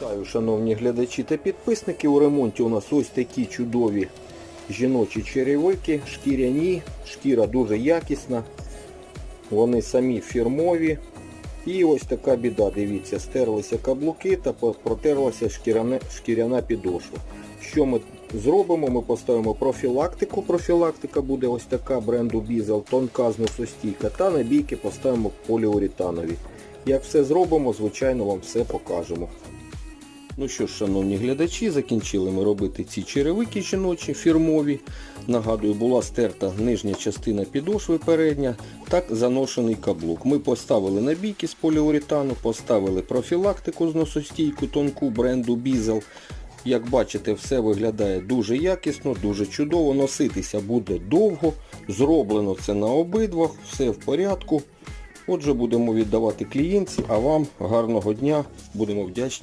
Вітаю, шановні глядачі та підписники. У ремонті у нас ось такі чудові жіночі черевики, шкіряні, шкіра дуже якісна. Вони самі фірмові. І ось така біда, дивіться, стерлися каблуки та протерлася шкіряне, шкіряна підошва. Що ми зробимо? Ми поставимо профілактику. Профілактика буде ось така бренду Бізел, тонка зносостійка, та набійки поставимо поліуретанові. Як все зробимо, звичайно, вам все покажемо. Ну що ж, шановні глядачі, закінчили ми робити ці черевики жіночі фірмові. Нагадую, була стерта нижня частина підошви передня, так заношений каблук. Ми поставили набійки з поліуретану, поставили профілактику зносостійку тонку бренду Бізел. Як бачите, все виглядає дуже якісно, дуже чудово. Носитися буде довго. Зроблено це на обидвах, все в порядку. Отже, будемо віддавати клієнтці, а вам гарного дня, будемо вдячні.